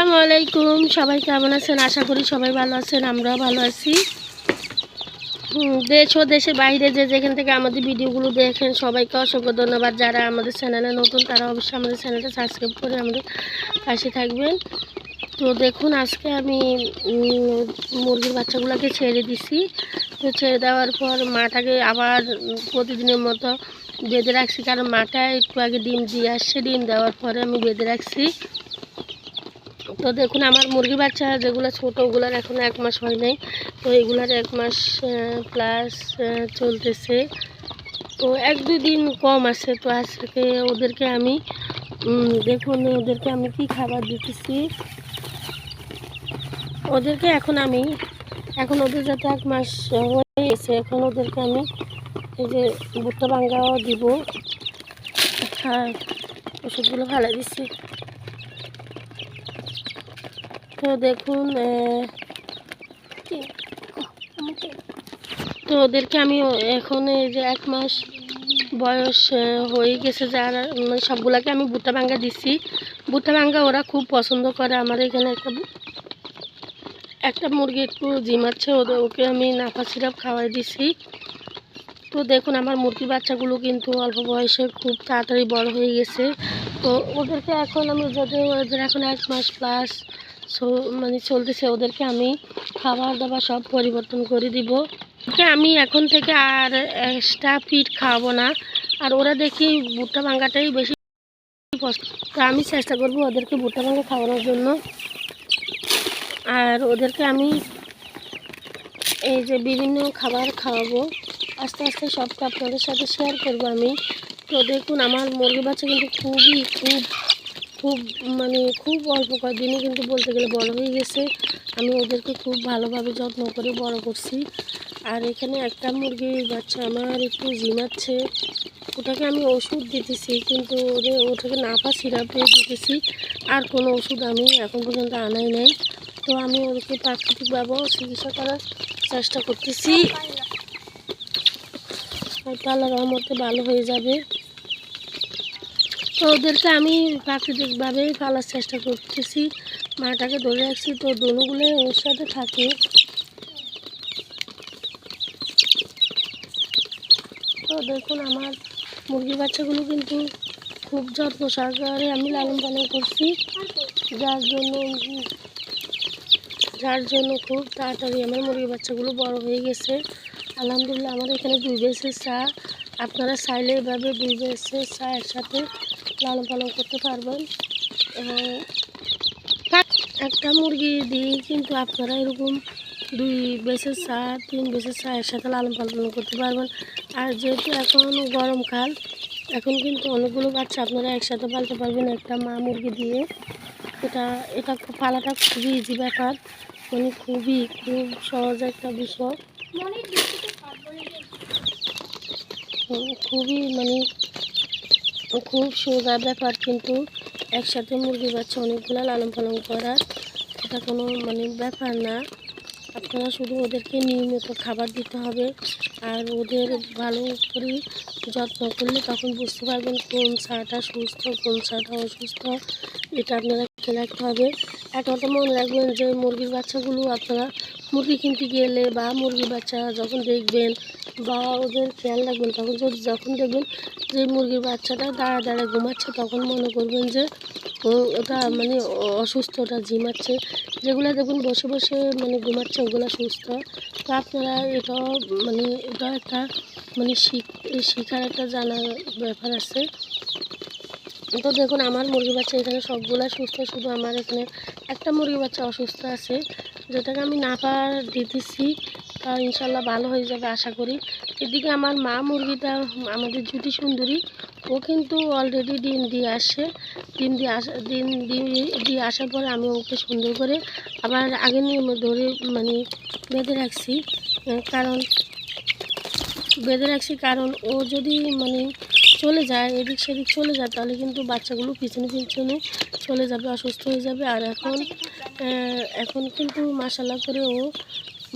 আসসালামু আলাইকুম। সবাই কেমন আছেন? আশা করি সবাই ভালো আছেন, আমরাও ভালো আছি। দেশ ও দেশের বাইরে যে যেখান থেকে আমাদের ভিডিওগুলো দেখেন, সবাইকে অসংখ্য ধন্যবাদ। যারা আমাদের চ্যানেলে নতুন, তারা অবশ্যই আমাদের চ্যানেলটা সাবস্ক্রাইব করে আমাদের পাশে থাকবেন। তো দেখুন, আজকে আমি মুরগির বাচ্চাগুলোকে ছেড়ে দিছি। তো ছেড়ে দেওয়ার পর মাটাকে আবার প্রতিদিনের মতো বেঁধে রাখছি। কারণ মাটা একটু আগে ডিম দিয়ে আসছে। ডিম দেওয়ার পরে আমি বেঁধে রাখছি। তো দেখুন, আমার মুরগি বাচ্চা যেগুলো ছোটো, ওগুলার এখন এক মাস হয় নাই। তো এগুলার এক মাস প্লাস চলতেছে। তো এক দুই দিন কম আছে। তো আজকে ওদেরকে আমি দেখুন, ওদেরকে আমি কি খাবার দিতেছি? ওদেরকে এখন আমি, এখন ওদের যাতে এক মাস হয়ে গেছে, এখন ওদেরকে আমি এই যে ভুট্টা ভাঙ্গাও দিব। আর ওষুধগুলো ফেলে দিচ্ছি। তো দেখুন তো ওদেরকে আমি এখন এই যে এক মাস বয়স হয়ে গেছে যার মানে সবগুলাকে আমি ভুট্টা ভাঙ্গা দিচ্ছি ভুট্টা ভাঙ্গা ওরা খুব পছন্দ করে। আমার এখানে একটা একটা মুরগি একটু জিমাচ্ছে ওদের ওকে আমি নাফা সিরাপ খাওয়াই দিছি। তো দেখুন আমার মুরগির বাচ্চাগুলো কিন্তু অল্প বয়সে খুব তাড়াতাড়ি বড় হয়ে গেছে। তো ওদেরকে এখন আমি যদি ওদের এখন এক মাস প্লাস মানে চলতেছে ওদেরকে আমি খাবার দাবার সব পরিবর্তন করে দিব। ওকে, আমি এখন থেকে আর এক্সট্রা ফিড খাওয়াবো না। আর ওরা দেখি ভুট্টা ভাঙ্গাটাই বেশি তো আমি চেষ্টা করব ওদেরকে ভুট্টা ভাঙ্গা খাওয়ানোর জন্য। আর ওদেরকে আমি এই যে বিভিন্ন খাবার খাওয়াবো। আস্তে আস্তে সবটা আপনাদের সাথে শেয়ার করব আমি। তো দেখুন, আমার মুরগি বাচ্চা কিন্তু খুবই, খুব খুব মানে খুব অল্প কয়েকদিনে কিন্তু বলতে গেলে বড় হয়ে গেছে। আমি ওদেরকে খুব ভালোভাবে যত্ন করে বড় করছি। আর এখানে একটা মুরগির বাচ্চা আমার একটু জিমাচ্ছে ওটাকে আমি ওষুধ দিতেছি কিন্তু ওদের ওটাকে নাফা সিরাপে দিতেছি। আর কোনো ওষুধ আমি এখন পর্যন্ত আনাই নাই। তো আমি ওদেরকে প্রাকৃতিকভাবে চিকিৎসা করার চেষ্টা করতেছি। হয়তো আল্লাহ রহমতে ভালো হয়ে যাবে। তো ওদেরকে আমি প্রাকৃতিকভাবে পালার চেষ্টা করতেছি। মাটাকে ধরে রাখছি। তো দনুগুলো ওর সাথে থাকে। তো দেখুন, আমার মুরগি বাচ্চাগুলো কিন্তু খুব যত্ন সহকারে আমি লালন পালন করছি। যার জন্য যার জন্য খুব তাড়াতাড়ি আমার মুরগির বাচ্চাগুলো বড় হয়ে গেছে। আলহামদুলিল্লাহ, আমার এখানে দুই বেসের চা। আপনারা চাইলে এভাবে দুই বেসের চা একসাথে লালন পালন করতে পারবেন। এবং একটা মুরগি দিয়ে কিন্তু আপনারা এরকম দুই বেসের চা তিন বেসের চা একসাথে লালন পালন করতে পারবেন। আর যেহেতু এখন গরমকাল এখন কিন্তু অনেকগুলো বাচ্চা আপনারা একসাথে পালতে পারবেন একটা মা মুরগি দিয়ে। এটা এটা পালাটা খুবই ইজি ব্যাপার। মানে খুবই খুব সহজ একটা বিষয়। খুবই মানে খুব সোজা ব্যাপার, কিন্তু একসাথে মুরগির বাচ্চা অনেকগুলো লালন পালন করার এটা কোনো মানে ব্যাপার না। আপনারা শুধু ওদেরকে নিয়মিত খাবার দিতে হবে আর ওদের ভালো করে যত্ন করলে তখন বুঝতে পারবেন কোন ছাটা সুস্থ, কোন ছাটা অসুস্থ, এটা আপনারা খেয়াল রাখতে হবে। একটা কথা মনে রাখবেন যে মুরগির বাচ্চাগুলো আপনারা মুরগি কিনতে গেলে বা মুরগির বাচ্চা যখন দেখবেন বা ওদের খেয়াল রাখবেন, তখন যখন দেখবেন যে মুরগির বাচ্চাটা দাঁড়া দাঁড়া ঘুমাচ্ছে, তখন মনে করবেন যে ওটা মানে অসুস্থ, ওটা ঝিমাচ্ছে। যেগুলো দেখবেন বসে বসে মানে ঘুমাচ্ছে, ওগুলো সুস্থ। তো আপনারা এটাও মানে এটা একটা মানে শিখ শিখার একটা জানার ব্যাপার আছে। তো দেখুন, আমার মুরগি বাচ্চা এখানে সবগুলো সুস্থ, শুধু আমার এখানে একটা মুরগি বাচ্চা অসুস্থ আছে, যেটাকে আমি নাপা দিতেছি। ইনশাল্লাহ ভালো হয়ে যাবে আশা করি। এদিকে আমার মা মুরগিটা, আমাদের জুটি সুন্দরী, ও কিন্তু অলরেডি ডিম দিয়ে আসে ডিম দিয়ে আসা, ডিম দিয়ে দিয়ে আসার পরে আমি ওকে সুন্দর করে আবার আগের নিয়ে ধরে মানে বেঁধে রাখছি। কারণ, বেঁধে রাখছি কারণ ও যদি মানে চলে যায়, এদিক সেদিক চলে যায়, তাহলে কিন্তু বাচ্চাগুলো পিছনে পিছনে চলে যাবে, অসুস্থ হয়ে যাবে। আর এখন এখন কিন্তু মাসাল্লাহ করে ও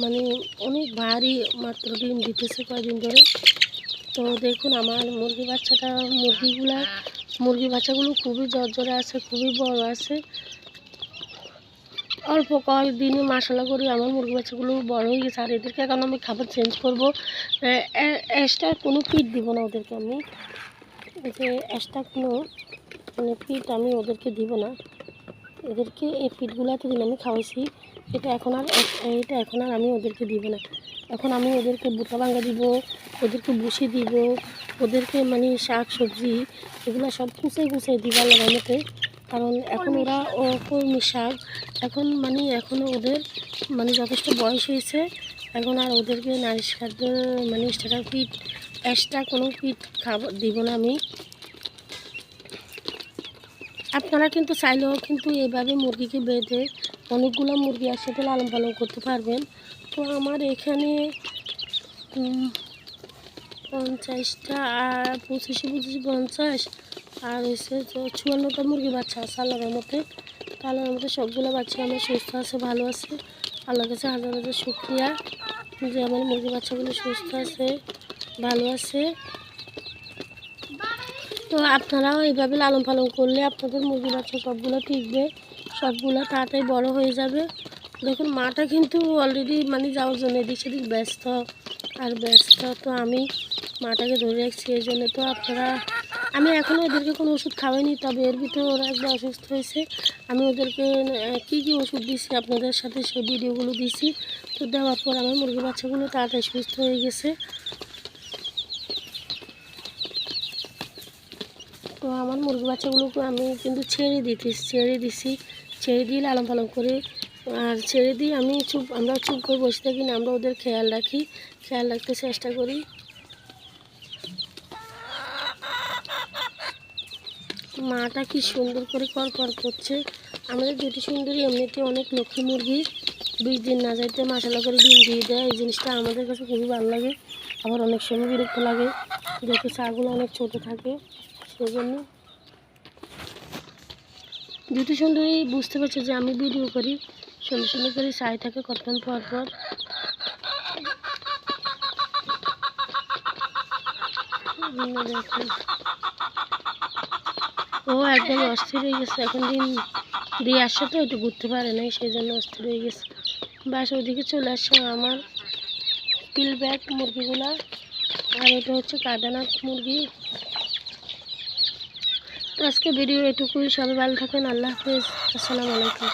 মানে অনেক ভারী মাত্র ডিম দিতেছে কয়দিন ধরে। তো দেখুন, আমার মুরগি বাচ্চাটা, মুরগিগুলা, মুরগি বাচ্চাগুলো খুবই জর্জরে আছে, খুবই বড় আছে। অল্প কয়েক দিনে মশলা করে আমার মুরগি বাচ্চাগুলো বড় হয়ে গেছে। আর এদেরকে এখন আমি খাবার চেঞ্জ করব। এক্সট্রা কোনো ফিট দিব না ওদেরকে আমি। যে এক্সট্রা কোনো মানে ফিট আমি ওদেরকে দিব না। এদেরকে এই ফিটগুলো এতদিন আমি খাওয়াইছি। এটা এখন আর এটা এখন আর আমি ওদেরকে দিব না। এখন আমি ওদেরকে বুটা ভাঙ্গা দিব, ওদেরকে বসে দিব, ওদেরকে মানে শাক, সবজি এগুলো সব গুছাই গুছাই দিবার লাগানোতে কারণ এখন ওরা কর্মী শাক। এখন মানে এখন ওদের মানে যথেষ্ট বয়স হয়েছে। এখন আর ওদেরকে নারিশ খাদ্য মানে এক্সট্রা ফিট এক্সট্রা কোনো ফিট খাবার দিব না আমি। আপনারা কিন্তু চাইলেও কিন্তু এইভাবে মুরগিকে বেঁধে অনেকগুলো মুরগি একসাথে লালন পালন করতে পারবেন। তো আমার এখানে পঞ্চাশটা আর পঁচিশে পঁচিশে পঞ্চাশ, আর হচ্ছে চুয়ান্নটা মুরগি বাচ্চা আছে আল্লাহর মতে আল্লাহর মতে সবগুলো বাচ্চা আমার সুস্থ আছে, ভালো আছে। আল্লাহর কাছে হাজার হাজার শুক্রিয়া যে আমার মুরগি বাচ্চাগুলো সুস্থ আছে, ভালো আছে। তো আপনারাও এইভাবে লালন পালন করলে আপনাদের মুরগি বাচ্চা সবগুলো টিকবে সবগুলো তাড়াতাড়ি বড় হয়ে যাবে। দেখুন, মাটা কিন্তু অলরেডি মানে যাওয়ার জন্য এদিক সেদিক ব্যস্ত। আর ব্যস্ত তো আমি মাটাকে ধরে রাখছি, এই জন্য তো আপনারা, আমি এখনও ওদেরকে কোনো ওষুধ খাওয়াইনি, তবে এর ভিতরে ওরা একবার অসুস্থ হয়েছে। আমি ওদেরকে কী কী ওষুধ দিছি আপনাদের সাথে সেই ভিডিওগুলো দিছি। তো দেওয়ার পর আমার মুরগি বাচ্চাগুলো তাড়াতাড়ি সুস্থ হয়ে গেছে। তো আমার মুরগি বাচ্চাগুলোকে আমি কিন্তু ছেড়ে দিতে, ছেড়ে দিছি। ছেড়ে দিয়ে লালন পালন করে, আর ছেড়ে দিয়ে আমি চুপ, আমরা চুপ করে বসে থাকি না, আমরা ওদের খেয়াল রাখি, খেয়াল রাখতে চেষ্টা করি। মাটা কি সুন্দর করে কর কর করছে। আমাদের দুটি সুন্দরী, এমনিতে অনেক লক্ষ্মী মুরগি। বিশ দিন না যাইতে মশলা করে ডিম দিয়ে দেয়। এই জিনিসটা আমাদের কাছে খুবই ভালো লাগে। আবার অনেক সময় বিরক্ত লাগে। যেহেতু চাগুলো অনেক ছোটো থাকে। সেই জন্য দুটি বুঝতে পারছে যে আমি ভিডিও করি সুন্দর সুন্দর করে সাই থাকে কতক্ষণ পর পর। ও একদম অস্থির হয়ে গেছে। এখন দিন দিয়ে আসছে তো, একটু ঘুরতে পারে নাই, সেই জন্য অস্থির হয়ে গেছে। বাস ওইদিকে চলে আসছে আমার পিল ব্যাগ মুরগিগুলা। আর এটা হচ্ছে কাদানাথ মুরগি। আজকে ভিডিও এটুকুই সবাই ভালো থাকবেন আল্লাহ হাফিজ আসসালামু আলাইকুম।